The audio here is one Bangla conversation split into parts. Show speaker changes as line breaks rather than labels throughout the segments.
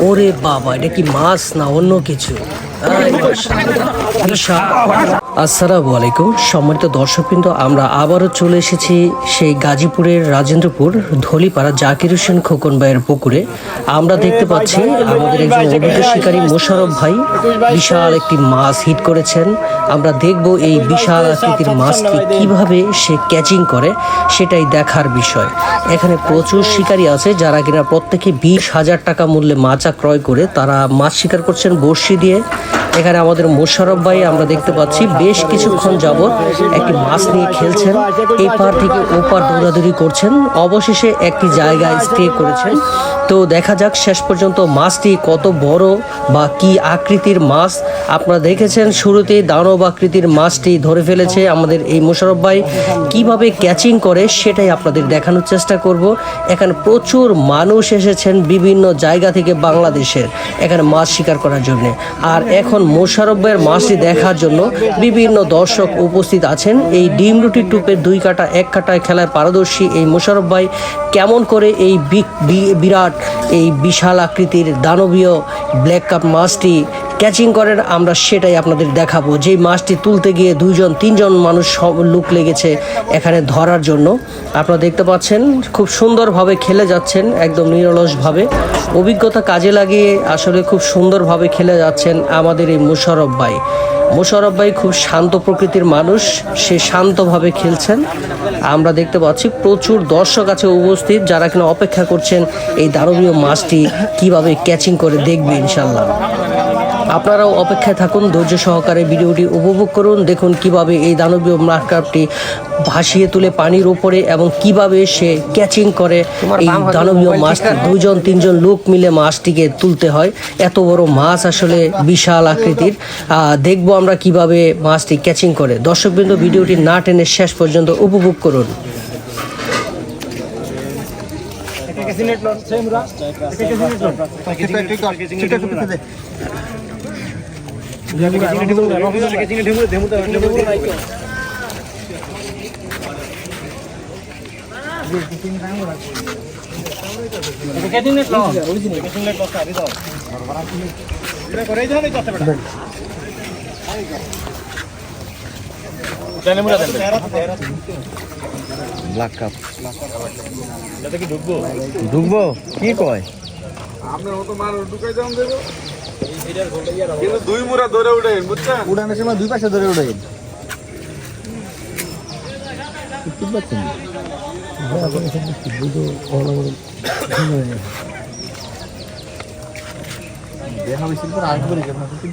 ওরে বাবা এটা কি মাছ না অন্য কিছু। আসসালামু আলাইকুম। সম্মানিত দর্শকবৃন্দ, আমরা আবারও চলে এসেছি সেই গাজীপুরের রাজেন্দ্রপুর ধলিপাড়া জাকির হোসেন খোকন ভাইয়ের পুকুরে। আমরা দেখতে পাচ্ছি আমাদের একজন অভিজ্ঞ শিকারী মোশারফ ভাই। বিশাল একটি মাছ হিট করেছেন। আমরা দেখব এই বিশাল আকৃতির মাছটি কীভাবে সে ক্যাচিং করে, সেটাই দেখার বিষয়। এখানে প্রচুর শিকারী আছে, যারা কিনা প্রত্যেকে বিশ হাজার টাকা মূল্যে মাছা ক্রয় করে তারা মাছ শিকার করছেন বড়শি দিয়ে। এখানে আমাদের মোশারফ ভাই, আমরা দেখতে পাচ্ছি বেশ কিছুক্ষণ যাবৎ একটি মাছ নিয়ে খেলছেন। এই পার থেকে ওপার দৌড়াদৌড়ি করছেন। অবশেষে একটি জায়গায় স্টে করেছেন। তো দেখা যাক শেষ পর্যন্ত মাছটি কত বড় বা কি আকৃতির মাছ। আপনারা দেখেছেন শুরুতেই দানব আকৃতির মাছটি ধরে ফেলেছে আমাদের এই মোশারফ ভাই। কীভাবে ক্যাচিং করে সেটাই আপনাদের দেখানোর চেষ্টা করব। এখানে প্রচুর মানুষ এসেছেন বিভিন্ন জায়গা থেকে বাংলাদেশের এখানে মাছ শিকার করার জন্য। আর এখন মোশারফ ভাইয়ের মাছটি দেখার জন্য বিভিন্ন দর্শক উপস্থিত আছেন। এই ডিম রুটি টুপের দুই কাটা, এক কাটায় খেলায় পারদর্শী এই মোশারফ ভাই কেমন করে এই বিরাট, এই বিশাল আকৃতির দানবীয় ব্ল্যাক কাপ মাছটি ক্যাচিং করেন, আমরা সেটাই আপনাদের দেখাবো। যেই মাছটি তুলতে গিয়ে দুইজন, তিনজন মানুষ সব লুক লেগেছে এখানে ধরার জন্য। আপনারা দেখতে পাচ্ছেন, খুব সুন্দরভাবে খেলে যাচ্ছেন, একদম নিরলসভাবে। অভিজ্ঞতা কাজে লাগিয়ে আসলে খুব সুন্দরভাবে খেলে যাচ্ছেন আমাদের এই মুশারফ ভাই। মোশারফ ভাই খুব শান্ত প্রকৃতির মানুষ, সে শান্তভাবে খেলছেন। আমরা দেখতে পাচ্ছি প্রচুর দর্শক আছে উপস্থিত যারা কিনা অপেক্ষা করছেন এই দানবীয় মাছটি কীভাবে ক্যাচিং করে দেখবে ইনশাল্লাহ আপনারাও অপেক্ষায় থাকুন ধৈর্য সহকারে ভিডিওটি উপভোগ করুন। দেখুন কীভাবে এই দানবীয় মার্কাপটি ভাসিয়ে তুলে পানির উপরে এবং কীভাবে সে ক্যাচিং করে এই দানবীয় মাছটি। দুজন তিনজন লোক মিলে মাছটিকে তুলতে হয়। এত বড় মাছ আসলে বিশাল আকৃতির। আহ, দেখব আমরা কীভাবে মাছটি ক্যাচিং করে। দর্শকবৃন্দ ভিডিওটি না টেনে শেষ পর্যন্ত উপভোগ করুন।
ঢুকবো? কি কয়?
আপনার মতো ঢুকাই দাম দেবো। কিন্তু দুই মুড়া ধরে উঠে বুঝছেন?
উড়ানোর সময় দুই পাশে ধরে উড়ে দেখা হয়েছিল তো আগে করে যখন ঠিক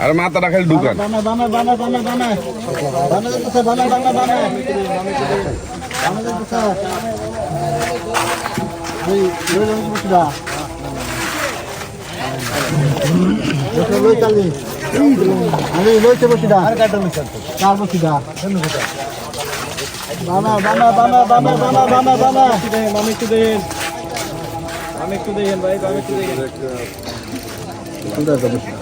আরে মাথাটা খালি ঢুকান।
দানা দানা দিতেছে এই লই লই বসিদা বসে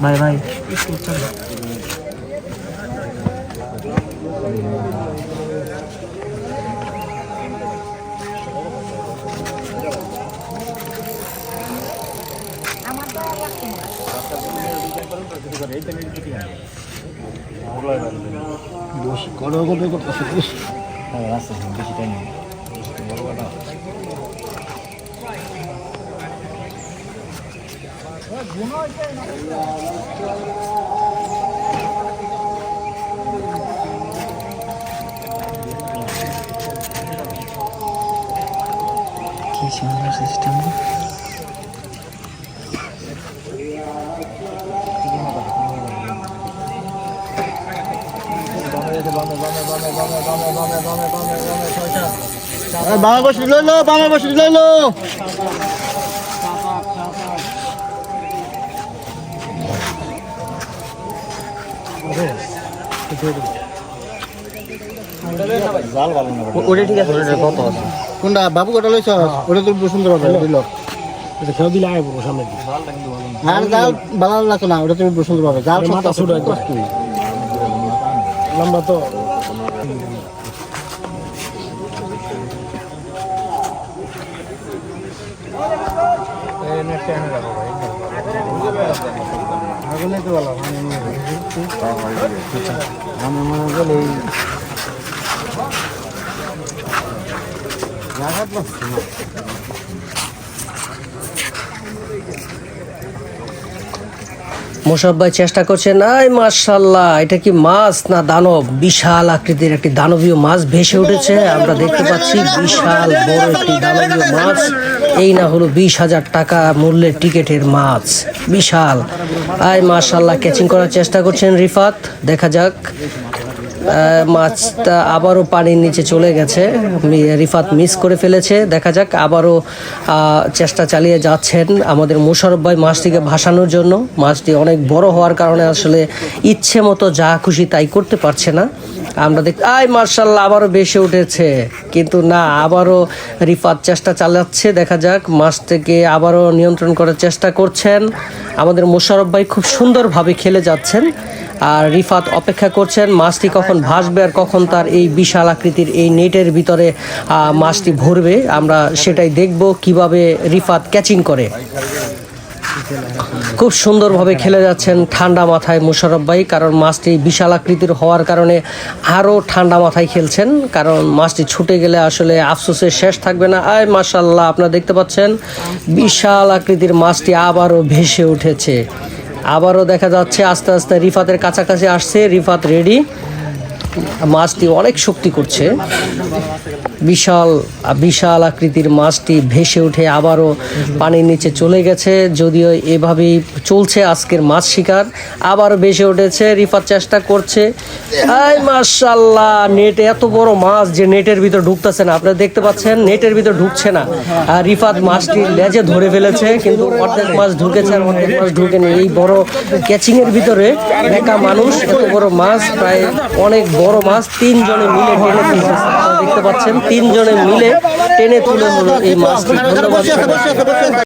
দানা দানা দানা আমি একটু দেন আমি একটু দেন ভাই আমি একটু দেন দানা দানা ভাই ভাই বামে বসে লইলো। বামে বসে
ওটা ঠিক আছে। ওটা কত আছে?
কোনটা? বাবু কটা লইছ? ওটা তো সুন্দর হবে দিল
খেয়ে দিলে আগে পড়ব সামনে
আর জাল ভালো লাগতো না ওটা তুমি সুন্দর পাবে জাল
মাথা ছোট একদম। লম্বা তো।
আমি মনে করি
মোশাব ভাই চেষ্টা করছেন নাই মার্শাল্লাহ এটা কি মাছ না দানব? বিশাল আকৃতির একটি দানবীয় মাছ ভেসে উঠেছে, আমরা দেখতে পাচ্ছি বিশাল বড় একটি দানবীয় মাছ। এই না হলো বিশ হাজার টাকা মূল্যের টিকেটের মাছ। বিশাল। আয় মার্শাল্লাহ ক্যাচিং করার চেষ্টা করছেন রিফাত, দেখা যাক। মাছটা আবারও পানির নিচে চলে গেছে। রিফাত মিস করে ফেলেছে। দেখা যাক, আবারও চেষ্টা চালিয়ে যাচ্ছেন আমাদের মোশারফ ভাই মাছটিকে ভাসানোর জন্য। মাছটি অনেক বড় হওয়ার কারণে আসলে ইচ্ছে মতো যা খুশি তাই করতে পারছে না। আমরা দেখ আয় মার্শাল্লাহ আবারও বেশি উঠেছে। কিন্তু না, আবারও রিফাত চেষ্টা চালাচ্ছে। দেখা যাক, মাস থেকে আবারও নিয়ন্ত্রণ করার চেষ্টা করছেন। আমাদের মোশারফ ভাই খুব সুন্দরভাবে খেলে যাচ্ছেন। আর রিফাত অপেক্ষা করছেন মাছটি কখন ভাসবে আর কখন তার এই বিশাল আকৃতির এই নেটের ভিতরে মাছটি ভরবে। আমরা সেটাই দেখব কীভাবে রিফাত ক্যাচিং করে। খুব সুন্দরভাবে খেলে যাচ্ছেন ঠান্ডা মাথায় মুশারফ ভাই, কারণ মাছটি বিশাল আকৃতির হওয়ার কারণে আরও ঠান্ডা মাথায় খেলছেন, কারণ মাছটি ছুটে গেলে আসলে আফসোসের শেষ থাকবে না। আয় মাশাল্লাহ আপনারা দেখতে পাচ্ছেন বিশাল আকৃতির মাছটি আবারও ভেসে উঠেছে। আবারও দেখা যাচ্ছে আস্তে আস্তে রিফাতের কাছাকাছি আসছে, রিফাত রেডি মাছটি অনেক শক্তি করছে। বিশাল বিশাল আকৃতির মাছটি ভেসে উঠে আবারও পানির নিচে চলে গেছে। যদিও এভাবেই চলছে আজকের মাছ শিকার, আবারও ভেসে উঠেছে রিফার চেষ্টা করছে। আই মাশাল্লাহ নেট এত বড় মাছ যে নেটের ভিতর ঢুকতেছে না। আপনারা দেখতে পাচ্ছেন, নেটের ভিতর ঢুকছে না। আর রিফাত মাছটি লেজে ধরে ফেলেছে, কিন্তু অর্ধেক মাছ ঢুকেছে আর অর্ধেক মাছ ঢুকেনি। এই বড় ক্যাচিংয়ের ভিতরে একা মানুষ, এত বড় মাছ প্রায় অনেক বড় মাছ তিনজনে মিলে টেনে দেখতে পাচ্ছেন তিনজনে মিলে টেনে তুলে এই মাছটি ধন্যবাদ।